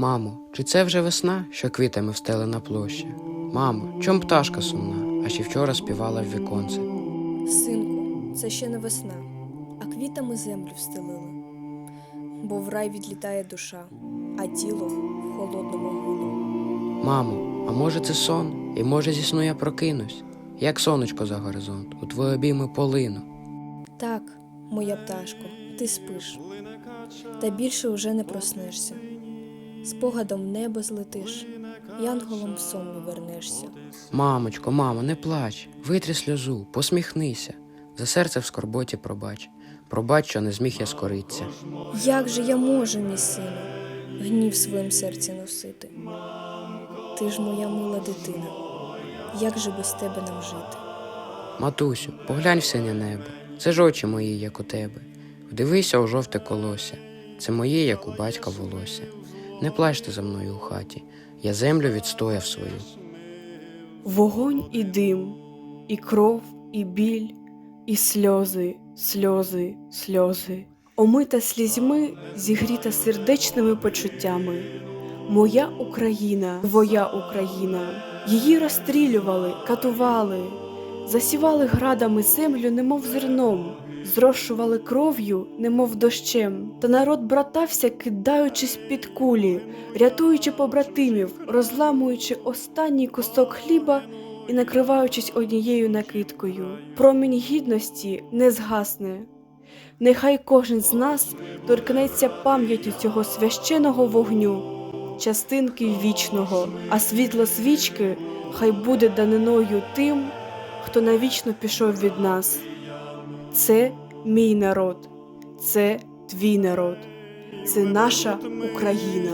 Мамо, чи це вже весна, що квітами встелена площа? Мамо, чом пташка сумна, а ще вчора співала в віконце? Синку, це ще не весна, а квітами землю встелили. Бо в рай відлітає душа, а тіло в холодному гулу. Мамо, а може це сон, і може зі сну я прокинусь, як сонечко за горизонт, у твої обійми полину. Так, моя пташко, ти спиш, та більше уже не проснешся. Спогадом в небо злетиш, янголом в сон вернешся. Мамочко, мамо, не плач, витри сльозу, посміхнися, за серце в скорботі пробач, пробач, що не зміг я скоритися. Як же я можу, мій сину, гнів своїм серці носити? Ти ж моя мила дитина, як же без тебе нам жити? Матусю, поглянь в синє небо, це ж очі мої, як у тебе. Вдивися у жовте колося, це моє, як у батька волосся. Не плачте за мною у хаті, я землю відстояв свою. Вогонь і дим, і кров, і біль, і сльози, сльози, сльози. Омита слізьми, зігріта сердечними почуттями. Моя Україна, твоя Україна. Її розстрілювали, катували, засівали градами землю, немов зерном, зрошували кров'ю, немов дощем. Та народ братався, кидаючись під кулі, рятуючи побратимів, розламуючи останній кусок хліба і накриваючись однією накидкою. Промінь гідності не згасне. Нехай кожен з нас торкнеться пам'яті цього священого вогню, частинки вічного, а світло свічки хай буде даниною тим, хто навічно пішов від нас. Це мій народ, це твій народ, це наша Україна.